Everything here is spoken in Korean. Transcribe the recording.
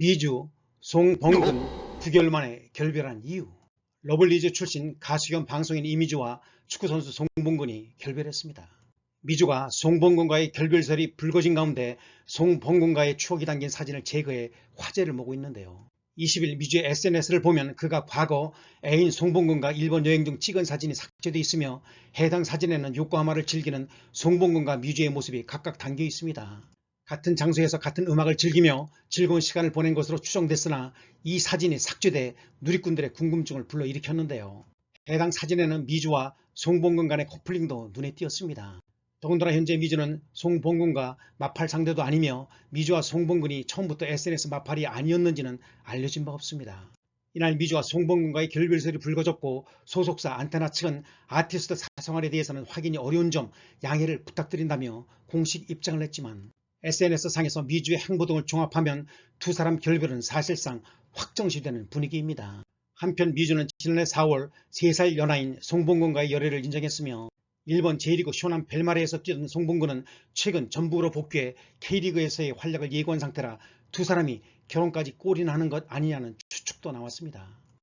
미주, 송범근 9개월 만에 결별한 이유 러블리즈 출신 가수 겸 방송인 이미주와 축구선수 송범근이 결별했습니다. 미주가 송범근과의 결별설이 불거진 가운데 송범근과의 추억이 담긴 사진을 제거해 화제를 모고 있는데요. 20일 미주의 SNS를 보면 그가 과거 애인 송봉근과 일본 여행 중 찍은 사진이 삭제돼 있으며 해당 사진에는 요코하마를 즐기는 송봉근과 미주의 모습이 각각 담겨 있습니다. 같은 장소에서 같은 음악을 즐기며 즐거운 시간을 보낸 것으로 추정됐으나 이 사진이 삭제돼 누리꾼들의 궁금증을 불러일으켰는데요. 해당 사진에는 미주와 송봉근 간의 커플링도 눈에 띄었습니다. 더군다나 현재 미주는 송봉근과 마팔 상대도 아니며 미주와 송봉근이 처음부터 SNS 마팔이 아니었는지는 알려진 바 없습니다. 이날 미주와 송봉근과의 결별설이 불거졌고 소속사 안테나 측은 아티스트 사생활에 대해서는 확인이 어려운 점 양해를 부탁드린다며 공식 입장을 냈지만 SNS 상에서 미주의 행보 등을 종합하면 두 사람 결별은 사실상 확정시되는 분위기입니다. 한편 미주는 지난해 4월 3살 연하인 송봉근과의 열애를 인정했으며 일본 제1리그 쇼남 벨마레에서 뛰던 송봉근은 최근 전북으로 복귀해 K리그에서의 활약을 예고한 상태라 두 사람이 결혼까지 꼴이나 하는 것 아니냐는 추측도 나왔습니다.